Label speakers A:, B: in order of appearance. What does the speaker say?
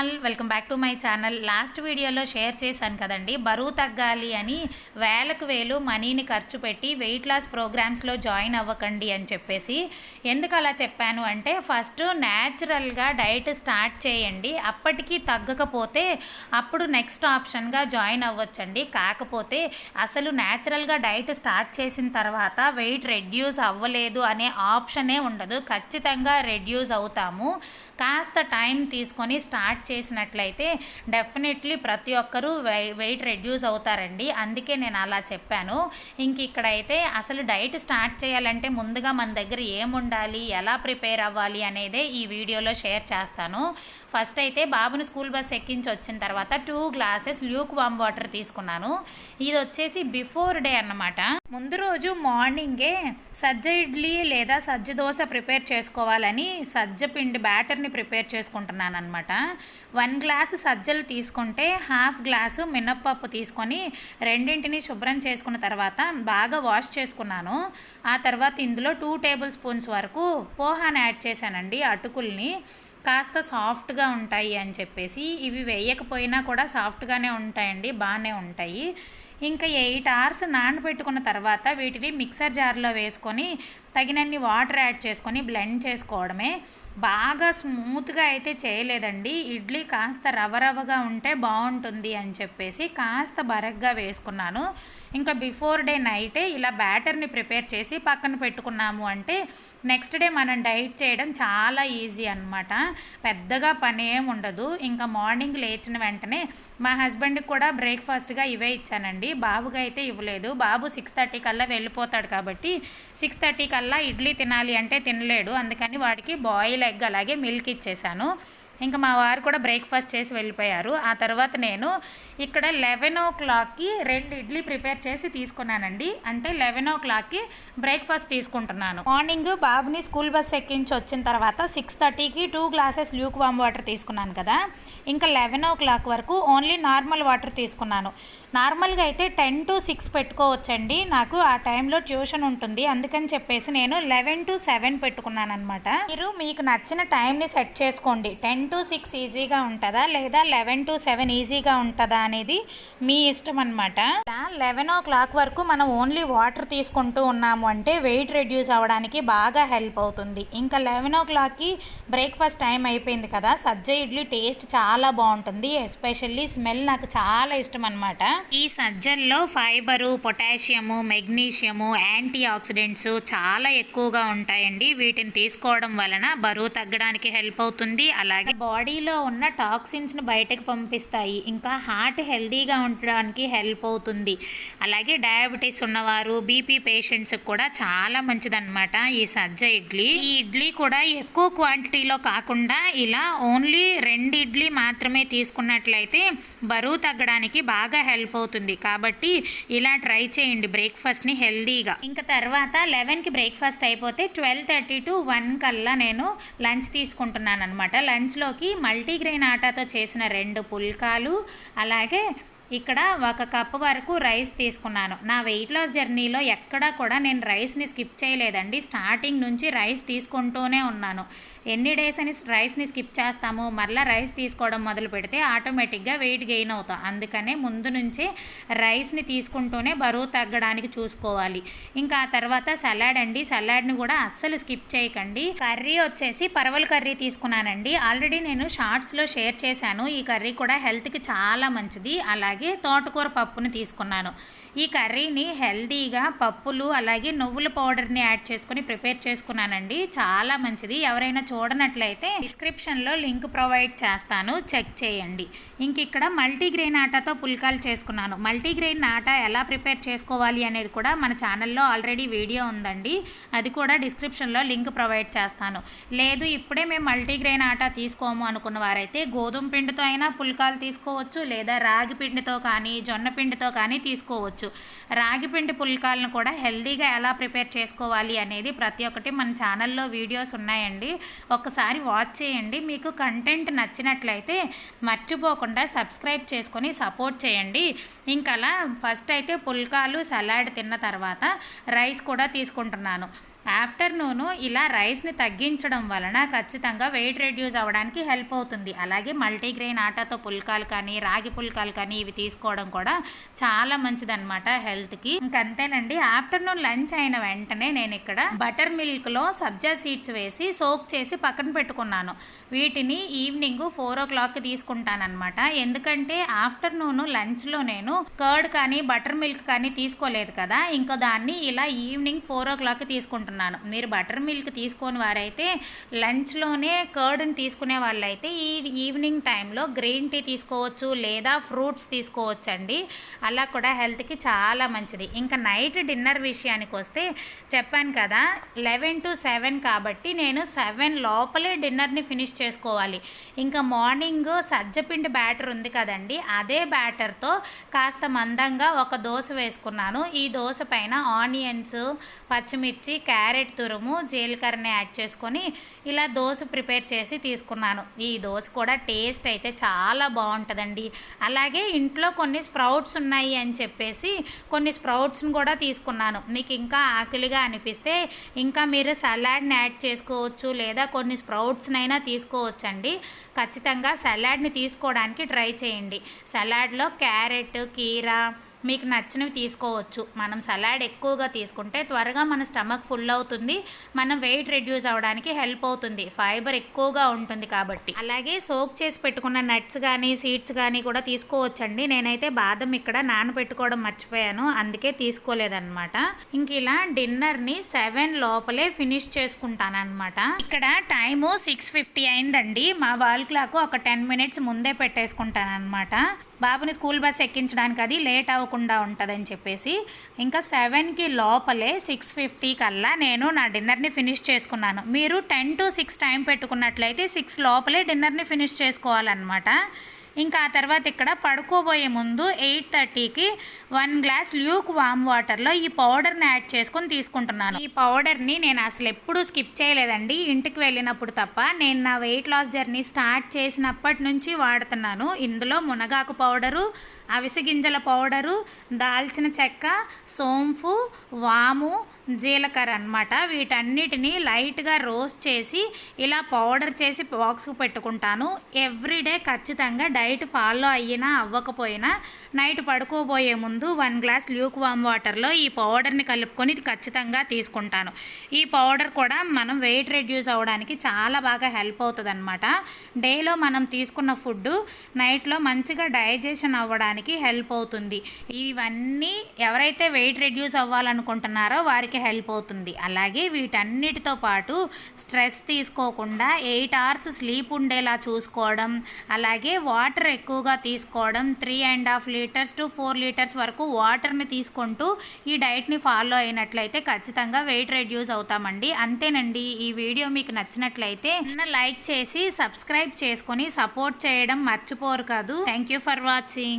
A: All welcome back to my channel. Last వీడియోలో share చేశాను కదండి బరువు తగ్గాలి అని వేలకు వేలు మనీని ఖర్చు పెట్టి వెయిట్ లాస్ ప్రోగ్రామ్స్లో జాయిన్ అవ్వకండి అని చెప్పేసి ఎందుకు అలా చెప్పాను అంటే ఫస్ట్ న్యాచురల్గా డైట్ స్టార్ట్ చేయండి. అప్పటికి తగ్గకపోతే అప్పుడు నెక్స్ట్ ఆప్షన్గా జాయిన్ అవ్వచ్చండి. కాకపోతే అసలు న్యాచురల్గా డైట్ స్టార్ట్ చేసిన తర్వాత వెయిట్ రెడ్యూస్ అవ్వలేదు అనే ఆప్షనే ఉండదు. ఖచ్చితంగా రెడ్యూస్ అవుతాము. కాస్త టైం తీసుకొని స్టార్ట్ చేసినట్లయితే డెఫినెట్లీ ప్రతి ఒక్కరూ వెయిట్ రెడ్యూస్ అవుతారండి. అందుకే నేను అలా చెప్పాను. ఇంక ఇక్కడైతే అసలు డైట్ స్టార్ట్ చేయాలంటే ముందుగా మన దగ్గర ఏముండాలి ఎలా ప్రిపేర్ అవ్వాలి అనేదే ఈ వీడియోలో షేర్ చేస్తాను. ఫస్ట్ అయితే బాబుని స్కూల్ బస్ ఎక్కించి వచ్చిన తర్వాత two glasses lukewarm water తీసుకున్నాను. ఇది వచ్చేసి బిఫోర్ డే అన్నమాట. ముందు రోజు మార్నింగే సజ్జ ఇడ్లీ లేదా సజ్జ దోశ ప్రిపేర్ చేసుకోవాలని సజ్జ పిండి బ్యాటర్ని ప్రిపేర్ చేసుకుంటున్నాను అనమాట వన్ గ్లాస్ సజ్జలు తీసుకుంటే హాఫ్ గ్లాసు మినప్పప్పు తీసుకొని రెండింటిని శుభ్రం చేసుకున్న తర్వాత బాగా వాష్ చేసుకున్నాను. ఆ తర్వాత ఇందులో టూ టేబుల్ స్పూన్స్ వరకు పోహాన్ యాడ్ చేశానండి అటుకుల్ని. కాస్త సాఫ్ట్గా ఉంటాయి అని చెప్పేసి ఇవి వేయకపోయినా కూడా సాఫ్ట్గానే ఉంటాయండి బాగానే ఉంటాయి. ఇంకా ఎయిట్ అవర్స్ నానబెట్టుకున్న తర్వాత వీటిని మిక్సర్ జార్లో వేసుకొని తగినన్ని వాటర్ యాడ్ చేసుకొని బ్లెండ్ చేసుకోవడమే. బాగా స్మూత్గా అయితే చేయలేదండి. ఇడ్లీ కాస్త రవ రవగా ఉంటే బాగుంటుంది అని చెప్పేసి కాస్త బరగ్గా వేసుకున్నాను. ఇంకా బిఫోర్ డే నైటే ఇలా బ్యాటర్ని ప్రిపేర్ చేసి పక్కన పెట్టుకున్నాము అంటే నెక్స్ట్ డే మనం డైట్ చేయడం చాలా ఈజీ అనమాట పెద్దగా పని ఏం ఉండదు. ఇంకా మార్నింగ్ లేచిన వెంటనే మా హస్బెండ్కి కూడా బ్రేక్ఫాస్ట్గా ఇవే ఇచ్చానండి. బాబుగా అయితే ఇవ్వలేదు. బాబు సిక్స్ థర్టీ కల్లా వెళ్ళిపోతాడు కాబట్టి సిక్స్ థర్టీ కల్లా ఇడ్లీ తినాలి అంటే తినలేడు. అందుకని వాడికి బాయిల్ ఎగ్ అలాగే మిల్క్ ఇచ్చేసాను. ఇంకా మా వారు కూడా బ్రేక్ఫాస్ట్ చేసి వెళ్ళిపోయారు. ఆ తర్వాత నేను ఇక్కడ లెవెన్ ఓ క్లాక్కి రెండు ఇడ్లీ ప్రిపేర్ చేసి తీసుకున్నానండి. అంటే లెవెన్ ఓ క్లాక్కి బ్రేక్ఫాస్ట్ తీసుకుంటున్నాను. మార్నింగ్ బాబుని స్కూల్ బస్ ఎక్కించి వచ్చిన తర్వాత సిక్స్ థర్టీకి two glasses lukewarm water తీసుకున్నాను కదా. ఇంకా లెవెన్ ఓ క్లాక్ వరకు ఓన్లీ నార్మల్ వాటర్ తీసుకున్నాను. నార్మల్గా అయితే టెన్ టు సిక్స్ పెట్టుకోవచ్చండి. నాకు ఆ టైంలో ట్యూషన్ ఉంటుంది. అందుకని చెప్పేసి నేను లెవెన్ టు సెవెన్ పెట్టుకున్నాను అనమాట మీరు మీకు నచ్చిన టైంని సెట్ చేసుకోండి. టెన్ టు సిక్స్ ఈజీగా ఉంటుందా? లేదా లెవెన్ టు సెవెన్ ఈజీగా ఉంటుందా అనేది మీ ఇష్టం అనమాట లెవెన్ ఓ క్లాక్ వరకు మనం ఓన్లీ వాటర్ తీసుకుంటూ ఉన్నాము అంటే వెయిట్ రెడ్యూస్ అవ్వడానికి బాగా హెల్ప్ అవుతుంది. ఇంకా లెవెన్ ఓ క్లాక్కి బ్రేక్ఫాస్ట్ టైం అయిపోయింది కదా? సజ్జ ఇడ్లీ టేస్ట్ చాలా బాగుంటుంది. ఎస్పెషల్లీ స్మెల్ నాకు చాలా ఇష్టం అనమాట ఈ సజ్జల్లో fibre potassium magnesium antioxidants చాలా ఎక్కువగా ఉంటాయండి. వీటిని తీసుకోవడం వలన బరువు తగ్గడానికి హెల్ప్ అవుతుంది. అలాగే బాడీలో ఉన్న టాక్సిన్స్ను బయటకు పంపిస్తాయి. ఇంకా హార్ట్ హెల్దీగా ఉండడానికి హెల్ప్ అవుతుంది. అలాగే డయాబెటీస్ ఉన్నవారు బీపీ పేషెంట్స్కి కూడా చాలా మంచిదన్నమాట ఈ సజ్జ ఇడ్లీ. ఈ ఇడ్లీ కూడా ఎక్కువ క్వాంటిటీలో కాకుండా ఇలా ఓన్లీ రెండు ఇడ్లీ మాత్రమే తీసుకున్నట్లయితే బరువు తగ్గడానికి బాగా హెల్ప్ అవుతుంది. కాబట్టి ఇలా ట్రై చేయండి బ్రేక్ఫాస్ట్ని హెల్దీగా. ఇంకా తర్వాత లెవెన్కి బ్రేక్ఫాస్ట్ అయిపోతే ట్వెల్వ్ థర్టీ టు వన్ కల్లా నేను లంచ్ తీసుకుంటున్నాను అనమాట లంచ్ లంచ్లోకి మల్టీగ్రెయిన్ ఆటాతో చేసిన రెండు పుల్కాలు అలాగే ఇక్కడ ఒక కప్పు వరకు రైస్ తీసుకున్నాను. నా వెయిట్ లాస్ జర్నీలో ఎక్కడా కూడా నేను రైస్ని స్కిప్ చేయలేదండి. స్టార్టింగ్ నుంచి రైస్ తీసుకుంటూనే ఉన్నాను. ఎన్ని డేస్ అని రైస్ని స్కిప్ చేస్తాము మరలా రైస్ తీసుకోవడం మొదలు పెడితే ఆటోమేటిక్గా వెయిట్ గెయిన్ అవుతాం. అందుకనే ముందు నుంచే రైస్ని తీసుకుంటూనే బరువు తగ్గడానికి చూసుకోవాలి. ఇంకా ఆ తర్వాత సలాడ్ అండి. సలాడ్ని కూడా అస్సలు స్కిప్ చేయకండి. కర్రీ వచ్చేసి పరవల్ కర్రీ తీసుకున్నానండి. ఆల్రెడీ నేను షార్ట్స్లో షేర్ చేశాను. ఈ కర్రీ కూడా హెల్త్కి చాలా మంచిది. అలాగే అలాగే తోటకూర పప్పుని తీసుకున్నాను. ఈ కర్రీని హెల్దీగా పప్పులు అలాగే నువ్వుల పౌడర్ని యాడ్ చేసుకుని ప్రిపేర్ చేసుకున్నానండి. చాలా మంచిది. ఎవరైనా చూడనట్లయితే డిస్క్రిప్షన్లో లింక్ ప్రొవైడ్ చేస్తాను. చెక్ చేయండి. ఇంక ఇక్కడ మల్టీగ్రెయిన్ ఆటాతో పుల్కాలు చేసుకున్నాను. మల్టీగ్రెయిన్ ఆటా ఎలా ప్రిపేర్ చేసుకోవాలి అనేది కూడా మన ఛానల్లో ఆల్రెడీ వీడియో ఉందండి. అది కూడా డిస్క్రిప్షన్లో లింక్ ప్రొవైడ్ చేస్తాను. లేదు ఇప్పుడే మేము మల్టీగ్రెయిన్ ఆటా తీసుకోము అనుకున్న వారైతే గోధుమ పిండితో అయినా పుల్కాలు తీసుకోవచ్చు లేదా రాగి పిండితో కానీ జొన్న పిండితో కానీ తీసుకోవచ్చు. చేసుకోవచ్చు. రాగిపిండి పుల్కాలను కూడా హెల్దీగా ఎలా ప్రిపేర్ చేసుకోవాలి అనేది ప్రతి ఒక్కటి మన ఛానల్లో వీడియోస్ ఉన్నాయండి. ఒకసారి వాచ్ చేయండి. మీకు కంటెంట్ నచ్చినట్లయితే మర్చిపోకుండా సబ్స్క్రైబ్ చేసుకొని సపోర్ట్ చేయండి. ఇంకా అలా ఫస్ట్ అయితే పుల్కాలు సలాడ్ తిన్న తర్వాత రైస్ కూడా తీసుకుంటున్నాను. ఆఫ్టర్నూన్ ఇలా రైస్ని తగ్గించడం వలన ఖచ్చితంగా వెయిట్ రెడ్యూస్ అవ్వడానికి హెల్ప్ అవుతుంది. అలాగే మల్టీగ్రెయిన్ ఆటాతో పుల్కాలు కానీ రాగి పుల్కాలు కానీ ఇవి తీసుకోవడం కూడా చాలా మంచిదన్నమాట హెల్త్కి. ఇంకంతేనండి ఆఫ్టర్నూన్ లంచ్ అయిన వెంటనే నేను ఇక్కడ బటర్ మిల్క్లో సబ్జా సీడ్స్ వేసి సోక్ చేసి పక్కన పెట్టుకున్నాను. వీటిని ఈవినింగ్ ఫోర్ ఓ క్లాక్ తీసుకుంటానమాట ఎందుకంటే ఆఫ్టర్నూన్ లంచ్లో నేను కర్డ్ కానీ బటర్ మిల్క్ కానీ తీసుకోలేదు కదా. ఇంకా దాన్ని ఇలా ఈవినింగ్ ఫోర్ ఓ క్లాక్ తీసుకుంటున్నాను మీరు బటర్ మిల్క్ తీసుకొని వారైతే లంచ్లోనే కర్డ్ని తీసుకునే వాళ్ళైతే ఈ ఈవినింగ్ టైంలో గ్రీన్ టీ తీసుకోవచ్చు లేదా ఫ్రూట్స్ తీసుకోవచ్చు అండి అలా కూడా హెల్త్కి చాలా మంచిది. ఇంకా నైట్ డిన్నర్ విషయానికి వస్తే చెప్పాను కదా లెవెన్ టు సెవెన్ కాబట్టి నేను సెవెన్ లోపలే డిన్నర్ని ఫినిష్ చేసుకోవాలి. ఇంకా మార్నింగ్ సజ్జపిండి బ్యాటర్ ఉంది కదండి అదే బ్యాటర్తో కాస్త మందంగా ఒక దోశ వేసుకున్నాను. ఈ దోశ పైన ఆనియన్స్ పచ్చిమిర్చి క్యారెట్ తురుము జీలకర్రని యాడ్ చేసుకొని ఇలా దోశ ప్రిపేర్ చేసి తీసుకున్నాను. ఈ దోశ కూడా టేస్ట్ అయితే చాలా బాగుంటుందండి. అలాగే ఇంట్లో కొన్ని స్ప్రౌట్స్ ఉన్నాయి అని చెప్పేసి కొన్ని స్ప్రౌట్స్ని కూడా తీసుకున్నాను. మీకు ఇంకా ఆకలిగా అనిపిస్తే ఇంకా మీరు సలాడ్ని యాడ్ చేసుకోవచ్చు లేదా కొన్ని స్ప్రౌట్స్నైనా తీసుకోవచ్చండి. ఖచ్చితంగా సలాడ్ని తీసుకోవడానికి ట్రై చేయండి. సలాడ్లో క్యారెట్ కీరా మీకు నచ్చినవి తీసుకోవచ్చు. మనం సలాడ్ ఎక్కువగా తీసుకుంటే త్వరగా మన స్టమక్ ఫుల్ అవుతుంది. మనం వెయిట్ రెడ్యూస్ అవ్వడానికి హెల్ప్ అవుతుంది. ఫైబర్ ఎక్కువగా ఉంటుంది కాబట్టి. అలాగే సోక్ చేసి పెట్టుకున్న నట్స్ కానీ సీడ్స్ కానీ కూడా తీసుకోవచ్చండి. నేనైతే బాదం ఇక్కడ నానబెట్టుకోవడం మర్చిపోయాను. అందుకే తీసుకోలేదన్నమాట. ఇంక ఇలా డిన్నర్ని సెవెన్ లోపలే ఫినిష్ చేసుకుంటానన్నమాట. ఇక్కడ టైము సిక్స్ ఫిఫ్టీ అయిందండి. మా వాల్ క్లాక్ ఒక టెన్ మినిట్స్ ముందే పెట్టేసుకుంటానన్నమాట. బాబుని స్కూల్ బస్ ఎక్కించడానికి అది లేట్ అవ్వకుండా ఉంటుందని చెప్పేసి ఇంకా సెవెన్కి లోపలే సిక్స్ ఫిఫ్టీ కల్లా నేను నా డిన్నర్ని ఫినిష్ చేసుకున్నాను. మీరు టెన్ టు సిక్స్ టైం పెట్టుకున్నట్లయితే సిక్స్ లోపలే డిన్నర్ని ఫినిష్ చేసుకోవాలన్నమాట. ఇంకా ఆ తర్వాత ఇక్కడ పడుకోబోయే ముందు ఎయిట్ థర్టీకి వన్ గ్లాస్ ల్యూక్ వామ్ వాటర్లో ఈ పౌడర్ని యాడ్ చేసుకొని తీసుకుంటున్నాను. ఈ పౌడర్ని నేను అసలు ఎప్పుడూ స్కిప్ చేయలేదండి. ఇంటికి వెళ్ళినప్పుడు తప్ప నేను నా వెయిట్ లాస్ జర్నీ స్టార్ట్ చేసినప్పటి నుంచి వాడుతున్నాను. ఇందులో మునగాకు పౌడరు అవిసె గింజల పౌడరు దాల్చిన చెక్క సోంపు వాము జీలకర్ర అనమాట వీటన్నిటిని లైట్గా రోస్ట్ చేసి ఇలా పౌడర్ చేసి బాక్స్కు పెట్టుకుంటాను. ఎవ్రీడే ఖచ్చితంగా డైట్ ఫాలో అయినా అవ్వకపోయినా నైట్ పడుకోబోయే ముందు వన్ గ్లాస్ ల్యూక్ వామ్ వాటర్లో ఈ పౌడర్ని కలుపుకొని ఖచ్చితంగా తీసుకుంటాను. ఈ పౌడర్ కూడా మనం వెయిట్ రెడ్యూస్ అవ్వడానికి చాలా బాగా హెల్ప్ అవుతుంది అనమాట డేలో మనం తీసుకున్న ఫుడ్ నైట్లో మంచిగా డైజెషన్ అవ్వడానికి హెల్ప్ అవుతుంది. ఇవన్నీ ఎవరైతే వెయిట్ రెడ్యూస్ అవ్వాలనుకుంటున్నారో వారికి హెల్ప్ అవుతుంది. అలాగే వీటన్నిటితో పాటు స్ట్రెస్ తీసుకోకుండా ఎయిట్ అవర్స్ స్లీప్ ఉండేలా చూసుకోవడం అలాగే వాటర్ ఎక్కువగా తీసుకోవడం three and half litres to four litres వరకు వాటర్ని తీసుకుంటూ ఈ డైట్ని ఫాలో అయినట్లయితే ఖచ్చితంగా వెయిట్ రెడ్యూస్ అవుతామండి. అంతేనండి. ఈ వీడియో మీకు నచ్చినట్లయితే లైక్ చేసి సబ్స్క్రైబ్ చేసుకొని సపోర్ట్ చేయడం మర్చిపోరు కాదు. Thank you for watching